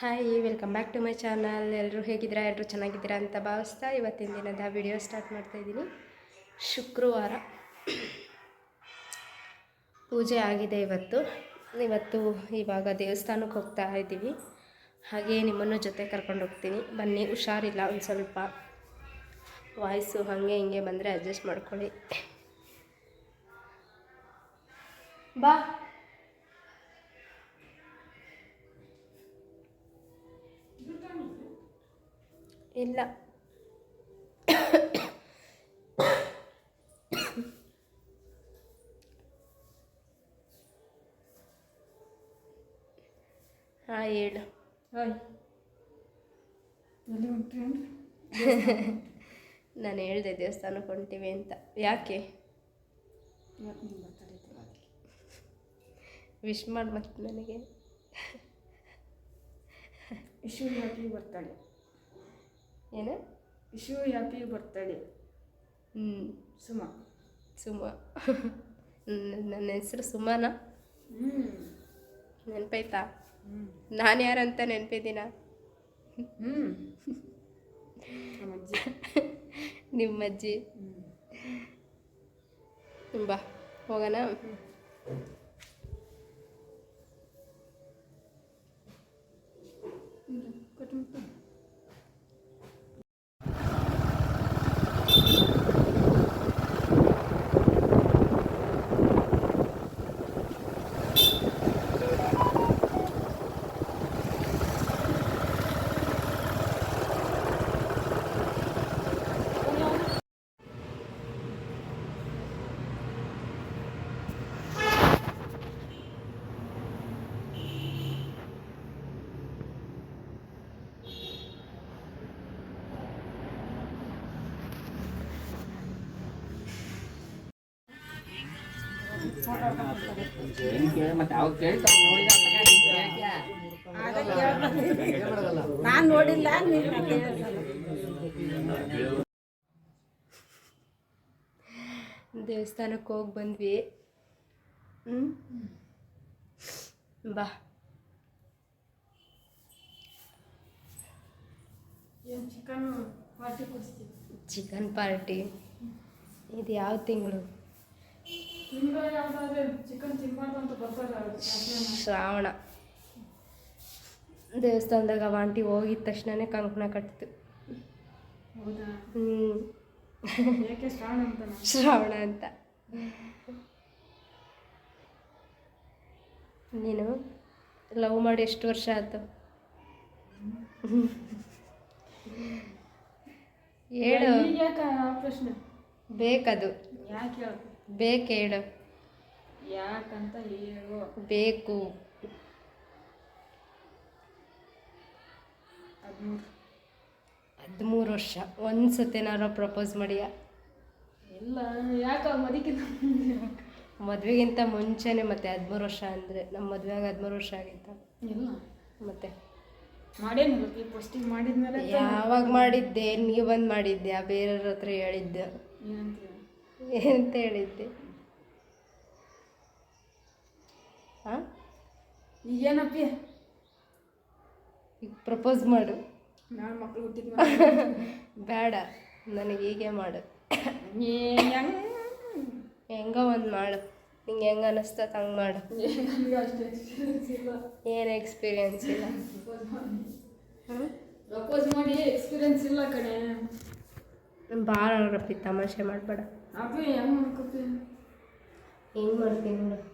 Hi welcome back to my channel ಎಲ್ಲರೂ ಹೇಗಿದ್ದೀರಾ? ಎಲ್ಲರೂ ಚೆನ್ನಾಗಿದ್ದೀರಾ ಅಂತ ಭಾವಿಸ್ತಾ ಇವತ್ತಿನ ದಿನದ ವಿಡಿಯೋ ಸ್ಟಾರ್ಟ್ ಮಾಡ್ತಾ ಇದ್ದೀನಿ. ಶುಕ್ರವಾರ ಪೂಜೆ ಆಗಿದೆ ಇವತ್ತು. ಇವತ್ತು ಇವಾಗ ದೇವಸ್ಥಾನಕ್ಕೆ ಹೋಗ್ತಾ ಇದ್ದೀವಿ. ಹಾಗೆ ನಿಮ್ಮನ್ನು ಜೊತೆ ಕರ್ಕೊಂಡು ಹೋಗ್ತೀನಿ. ಬನ್ನಿ, ಹುಷಾರಿಲ್ಲ, ಒಂದು ಸ್ವಲ್ಪ ವಾಯ್ಸು ಹಾಗೆ ಹಿಂಗೆ ಬಂದರೆ ಅಡ್ಜಸ್ಟ್ ಮಾಡ್ಕೊಳ್ಳಿ. ಬಾ. ಇಲ್ಲ. ಹಾಂ ಹೇಳು. ನಾನು ಹೇಳಿದೆ ದೇವಸ್ಥಾನಕ್ಕೆ ಹೊಂಟಿವಿ ಅಂತ. ಯಾಕೆ? ವಿಶ್ ಮಾಡಿ ಮತ್ತೆ ನನಗೆ. ವಿಶ್ ಮಾಡಿ ಬರ್ತಡೆ ಏನು? ಇಶ್ಯೂ ಹ್ಯಾಪಿ ಬರ್ತಡೆ ಹ್ಞೂ ಸುಮ. ಸುಮ. ನನ್ನ ಹೆಸರು ಸುಮನ. ನೆನಪಾಯ್ತಾ ನಾನು ಯಾರಂತ ನೆನಪಿದ್ದೀನ? ಹ್ಞೂ ನಿಮ್ಮಜ್ಜಿ. ಅಜ್ಜಿ ನಿಮ್ಮ ಅಜ್ಜಿ ಹ್ಞೂ ಬಾ ಹೋಗೋಣ. ನಾನು ನೋಡಿಲ್ಲ ದೇವಸ್ಥಾನಕ್ಕೆ ಹೋಗಿ ಬಂದ್ವಿ. ಬಾ. ಚಿಕನ್ ಪಾರ್ಟಿ ಇದು ಯಾವ ತಿಂಗಳು ತಿಂಗಳು ಯಾವುದಾದ್ರೆ ಚಿಕನ್ ತಿನ್ಬಾರ್ದು ಅಂತ ಬರ್ತಾರೆ ಅವ್ರು. ಶ್ರಾವಣ. ದೇವಸ್ಥಾನದಾಗ ಆಂಟಿ ಹೋಗಿದ ತಕ್ಷಣನೇ ಕಂಕಣ ಕಟ್ಟಿತು ಹೌದಾ? ಹ್ಞೂ ಯಾಕೆ ಶ್ರಾವಣ ಅಂತ. ನೀನು ಲವ್ ಮಾಡಿ ಎಷ್ಟು ವರ್ಷ ಆಯ್ತು? ಹೇಳು. ಬೇಕದು. ಯಾಕೆ ಹೇಳು ಬೇಕು ಹೇಳು ಯಾಕಂತ ಹೇಳು. ಬೇಕು. ಹದಿಮೂರು. ಹದಿಮೂರು ವರ್ಷ. ಒಂದು ಪ್ರಪೋಸ್ ಮಾಡಿಯ? ಇಲ್ಲ ಯಾಕೆ ಮದುವೆಗಿಂತ ಮದುವೆಗಿಂತ ಮುಂಚೆನೆ ಮತ್ತೆ ಹದಿಮೂರು ವರ್ಷ ಅಂದರೆ ನಮ್ಮ ಮದುವೆಗೆ ಹದಿಮೂರು ವರ್ಷ ಆಗಿತ್ತ. ಇಲ್ಲ. ಮತ್ತೆ? ಮಾಡೇನಿಲ್ಲ ಈ ಫಸ್ಟಿಗೆ ಮಾಡಿದ್ಮೇಲೆ ಯಾವಾಗ ಮಾಡಿದ್ದೆ ನೀವು ಬಂದು ಮಾಡಿದ್ದೆ ಬೇರೆಯವ್ರ ಹತ್ರ ಹೇಳಿದ್ದೆ. ಏನಂತೀಯ ಏನಂತ ಹೇಳಿದ್ದೆ. ಹಾಂ ಈಗೇನಪ್ಪಿ? ಈಗ ಪ್ರಪೋಸ್ ಮಾಡು. ನಾನು ಮಕ್ಕಳು ಬೇಡ ನನಗೆ ಹೀಗೆ ಮಾಡು. ಹೆಂಗ? ಒಂದು ಮಾಡು. ನಿಂಗೆ ಹೆಂಗೆ ಅನ್ನಿಸ್ತತ್ ಹಂಗೆ ಮಾಡು. ಏನು ಎಕ್ಸ್ಪೀರಿಯನ್ಸ್ ಇಲ್ಲ. ಪ್ರಪೋಸ್ ಮಾಡಿ. ಎಕ್ಸ್ಪೀರಿಯನ್ಸ್ ಇಲ್ಲ ಕಣೆ. ಭಾಳ ರಪ್ಪಿ ತಮಾಷೆ ಮಾಡಬೇಡ. ಅಪ್ಪಿ ಹೆಂಗ್ ಮಾಡ್ಕೋತೀವಿ ಹೆಂಗೆ ಮಾಡ್ತೀನಿ ನೋಡು.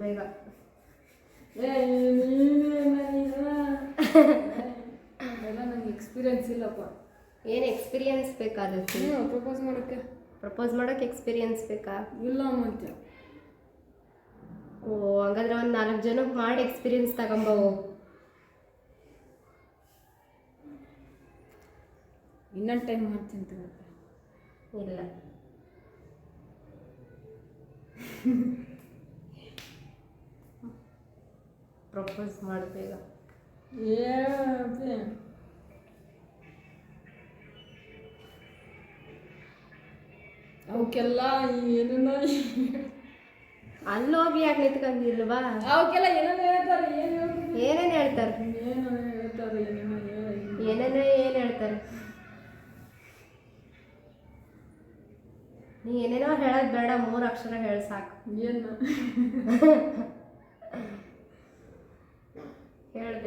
ಬೇಗ. ನೀನು? ನಂಗೆ ಎಕ್ಸ್ಪೀರಿಯನ್ಸ್ ಇಲ್ಲಪ್ಪ. ಏನು ಎಕ್ಸ್ಪೀರಿಯನ್ಸ್ ಬೇಕಾದಕ್ಕೆ ಪ್ರಪೋಸ್ ಮಾಡೋಕ್ಕೆ. ಪ್ರಪೋಸ್ ಮಾಡೋಕ್ಕೆ ಎಕ್ಸ್ಪೀರಿಯನ್ಸ್ ಬೇಕಾ? ಇಲ್ಲ ಅಂತ ಓ ಹಂಗಾದ್ರೆ ಒಂದು ನಾಲ್ಕು ಜನಕ್ಕೆ ಮಾಡಿ ಎಕ್ಸ್ಪೀರಿಯನ್ಸ್ ತಗೊಂಬವು ಇನ್ನೊಂದು ಟೈಮ್ ಮಾಡ್ತೀನಿ ತಗೋತ. ಇಲ್ಲ. ಪ್ರಪೋಸ್ ಮಾಡು ಏ ಅಪ್ಪಿ ಅವಕ್ಕೆಲ್ಲ ಏನೇನೋ ಅಲ್ಲೋಗಿ ಯಾಕೆ ನಿಂತ್ಕೊಂಡಿಲ್ವಾ? ಅವಕ್ಕೆಲ್ಲ ಏನೇನು ಹೇಳ್ತಾರೆ ಏನು ಹೇಳ್ತಾರೆ? ಏನೇನು ಹೇಳ್ತಾರೆ? ಏನು ಹೇಳ್ತಾರೆ ಏನೇನೋ ಏನೇನೋ ಏನು ಹೇಳ್ತಾರೆ? ನೀ ಏನೇನೋ ಹೇಳೋದು ಬೇಡ ಮೂರು ಅಕ್ಷರ ಹೇಳಿ ಸಾಕು. ಏನು? ಹೇಳು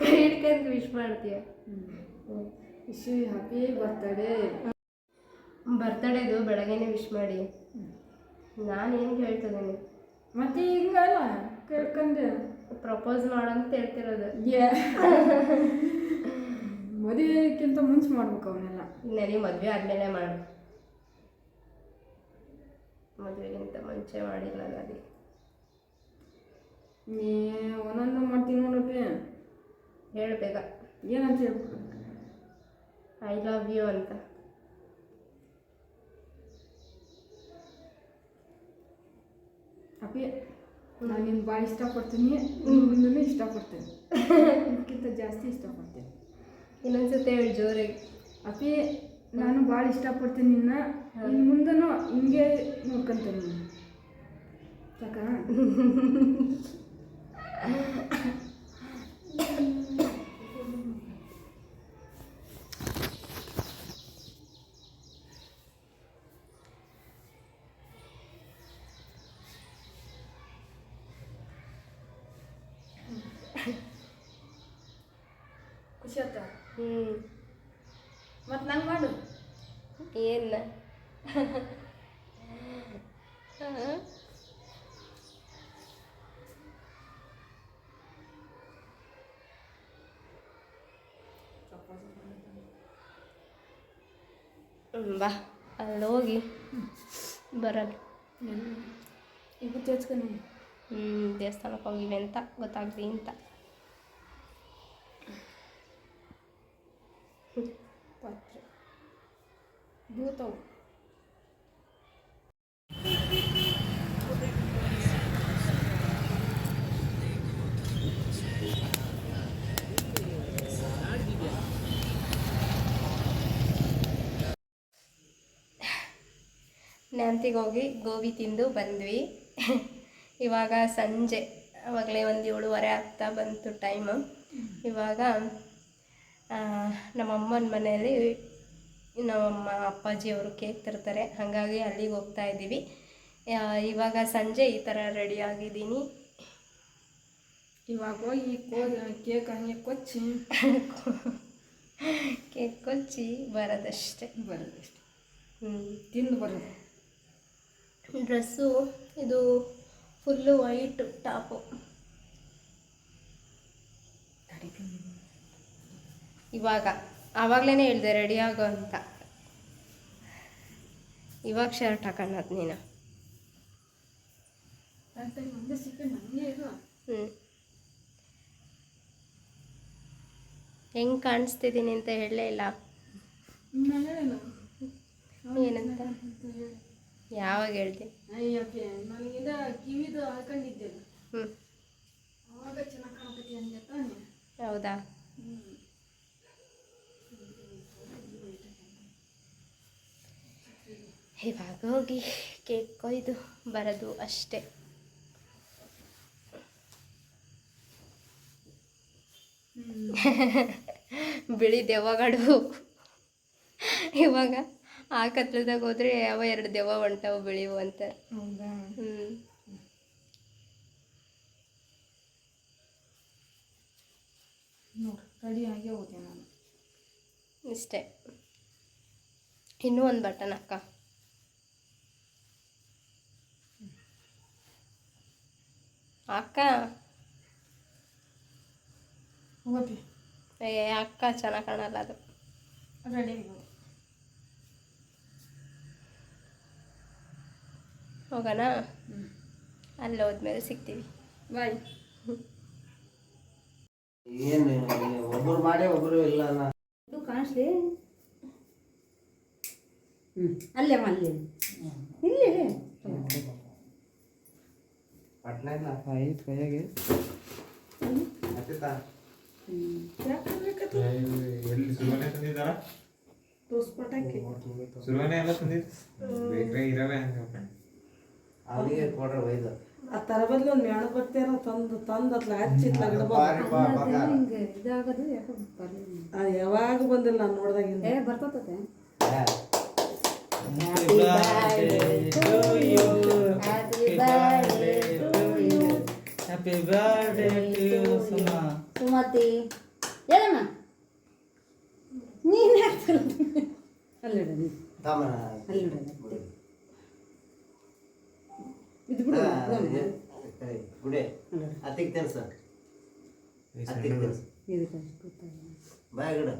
ಕೈ ಹಿಡ್ಕೊಂಡು ವಿಶ್ ಮಾಡ್ತೀಯ? ಖುಷಿ ಹ್ಯಾಪಿ ಬರ್ತಡೇ ಬರ್ತಡೇದು ಬೆಳಗ್ಗೆನೆ ವಿಶ್ ಮಾಡಿ. ನಾನು ಏನು ಹೇಳ್ತಿದ್ದೀನಿ ಮತ್ತೆ ಹಿಂಗಲ್ಲ ಕೇಳ್ಕೊಂಡೆ. ಪ್ರಪೋಸ್ ಮಾಡಂತ ಹೇಳ್ತಿರೋದು. ಮದುವೆಕ್ಕಿಂತ ಮುಂಚೆ ಮಾಡ್ಬೇಕು ಅವನ್ನೆಲ್ಲ. ನನಗೆ ಮದುವೆ ಆದ್ಮೇಲೆ ಮಾಡು. ಮದುವೆಗಿಂತ ಮುಂಚೆ ಮಾಡಿಲ್ಲ ಅದಕ್ಕೆ ನೀ ಒಂದೊಂದು ಮಾಡ್ತೀನಿ ನೋಡಪ್ಪಿ. ಹೇಳ್ಬೇಕ ಏನಂತ ಹೇಳ್ಬೇಕು ಐ ಲವ್ ಯು ಅಂತ. ಅಪ್ಪಿ ನಾನು ನಿನ್ನ ಭಾಳ ಇಷ್ಟಪಡ್ತೀನಿ ನಿನ್ನೂ ಇಷ್ಟಪಡ್ತೀನಿ. ಇದಕ್ಕಿಂತ ಜಾಸ್ತಿ ಇಷ್ಟಪಡ್ತೀನಿ. ಇನ್ನೊಂದ್ಸತಿ ಹೇಳಿ ಜೋರಾಗಿ. ಅಪ್ಪಿ ನಾನು ಭಾಳ ಇಷ್ಟಪಡ್ತೀನಿ ನಿನ್ನ. ಇನ್ನು ಮುಂದೆನೂ ಹಿಂಗೆ ನೋಡ್ಕೊಂತೀನಿ ಯಾಕ? ಸಾಕಾ ಖುಷಿ ಆಯ್ತಾ ಹ್ಞೂ ಮತ್ತು ನಂಗೆ ಮಾಡು ಏನು ಬಾ ಅಲ್ಲಿ ಹೋಗಿ ಬರೋದು ಈಗ ಚಚ್ಕೊಂಡು ಹ್ಞೂ ದೇವಸ್ಥಾನಕ್ಕೆ ಹೋಗಿವಿ ಅಂತ ಗೊತ್ತಾಗ್ಲಿ ಅಂತ ಪಾತ್ರೆ ನ್ಯಾಂತಿಗೆ ಹೋಗಿ ಗೋಬಿ ತಿಂದು ಬಂದ್ವಿ. ಇವಾಗ ಸಂಜೆ ಆವಾಗಲೇ ಒಂದು ಏಳುವರೆ ಆಗ್ತಾ ಬಂತು ಟೈಮು ಇವಾಗ ನಮ್ಮಮ್ಮನ ಮನೆಯಲ್ಲಿ ನಮ್ಮಮ್ಮ ಅಪ್ಪಾಜಿ ಅವರು ಕೇಕ್ ತರ್ತಾರೆ. ಹಾಗಾಗಿ ಅಲ್ಲಿಗೆ ಹೋಗ್ತಾ ಇದ್ದೀವಿ. ಇವಾಗ ಸಂಜೆ ಈ ಥರ ರೆಡಿ ಆಗಿದ್ದೀನಿ. ಇವಾಗ ಹೋಗಿ ಕೇಕ್ ಹಂಗೆ ಕೊಚ್ಚಿ. ಕೇಕ್ ಕೊಚ್ಚಿ ಬರೋದಷ್ಟೇ. ಬರೋದಷ್ಟೆ. ಹ್ಞೂ ತಿಂದು ಬರೋದು. ಡ್ರೆಸ್ಸು ಇದು ಫುಲ್ಲು ವೈಟ್ ಟಾಪು ಇವಾಗ ಆವಾಗಲೇ ಹೇಳಿದೆ ರೆಡಿ ಆಗೋ ಅಂತ. ಇವಾಗ ಶರ್ಟ್ ಹಾಕೊಂಡದ್ ನೀನು. ಹ್ಞೂ ಹೆಂಗೆ ಕಾಣಿಸ್ತಿದ್ದೀನಿ ಅಂತ ಹೇಳಲೇ ಇಲ್ಲ. ಏನಂತ? ಯಾವಾಗ ಹೇಳ್ದೆ ಅಯ್ಯಪ್ಪ ನನಗಿಂದ ಕಿವಿದು ಹಾಕೊಂಡಿದ್ದೆ ಹ್ಞೂ ಅವಾಗ ಚೆನ್ನಾಗಿ ಕಾಣಕತ್ತಿ ಅಂದೆ ತಾನೆ? ಹೌದಾ? ಇವಾಗ ಹೋಗಿ ಕೇಕ್ ಕೊಯ್ದು ಬರೋದು ಅಷ್ಟೇ. ಬಿಳಿ ದೆವ್ವಗಳು. ಇವಾಗ ಆ ಕತ್ಲದಾಗ ಹೋದ್ರೆ ಯಾವ ಎರಡು ದೆವ್ವ ಹೊಂಟವು ಬೆಳೆಯುವ ಅಂತ. ಹ್ಞೂ ನೋಡು ಆಗೇ ಹೋದೆ ನಾನು. ಇಷ್ಟೇ. ಇನ್ನೂ ಒಂದು ಬಟನ್ ಅಕ್ಕ ಅಕ್ಕ ಏ ಅಕ್ಕ ಚೆನ್ನಾಗಿ ಕಾಣಲ್ಲ ಅದು. ರೆಡಿ ಆಗಿ ಹೋದೆ ಹೋಗೋಣ? ಹ್ಞೂ ಅಲ್ಲಿ ಹೋದ್ಮೇಲೆ ಸಿಗ್ತೀವಿ. ಬಾಯ್ ಏನು ಒಬ್ಬರು ಮಾಡಿ ಒಬ್ಬರು ಇಲ್ಲ ಅನ್ನ ಇದು ಕಾಣಿಸ್ಲಿ? ಹ್ಞೂ ಅಲ್ಲೇ ಅಮ್ಮ, ಅಲ್ಲೇ. ಇಲ್ಲಿ ಪಟ್ನ ಇಲ್ಲ ಆಯ್ತು ಕೈಯಾಗೆ? ಹತ್ತಿತಾ ಎಲ್ಲಿ ಸುರುವನೆ ತಂದಿದ್ದಾರ? ಸುರುವನೆ ಎಲ್ಲ ತಂದಿದ್ದು? ಬೇಕ್ರೆ ಇರವೆ ಹಂಗ ಅವನಿಗೆ ಕೊಡ್ರಿ ಒಯ್ದು. ಆ ತರ ಬದ್ಲು ಒಂದು ಮೇಣ ಬರ್ತೀರ ತಂದು ತಂದು ಅತ್ಲ ಹಚ್ಚಿ ಇತ್ಲ ಗಿಡಬೋದು ಹಿಂಗೆ ಇದಾಗೋದು ಯಾಕೋ ಬರಲಿಲ್ಲ ಯಾವಾಗ ಬಂದಿಲ್ಲ ನಾನು ನೋಡ್ದಾಗಿಂದ ಏ ಸುಮತಿ ಹೇಳಮ್ಮ ನೀನು ಅಲ್ಲಿಡ ಅಲ್ಲಿಡ ಇದು ಬಿಡು ಹಾ, ಇದಮ್ಮ. ಇದು ಕೈ, ಗುಡೆ ಅತ್ತಿಗೆ ತೆನ್ಸ. ಅತ್ತಿಗೆ ತೆನ್ಸ. ಇದು ಬಾಯ್ ಗಿಡ.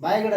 ಬಾಯ್ ಗಿಡ.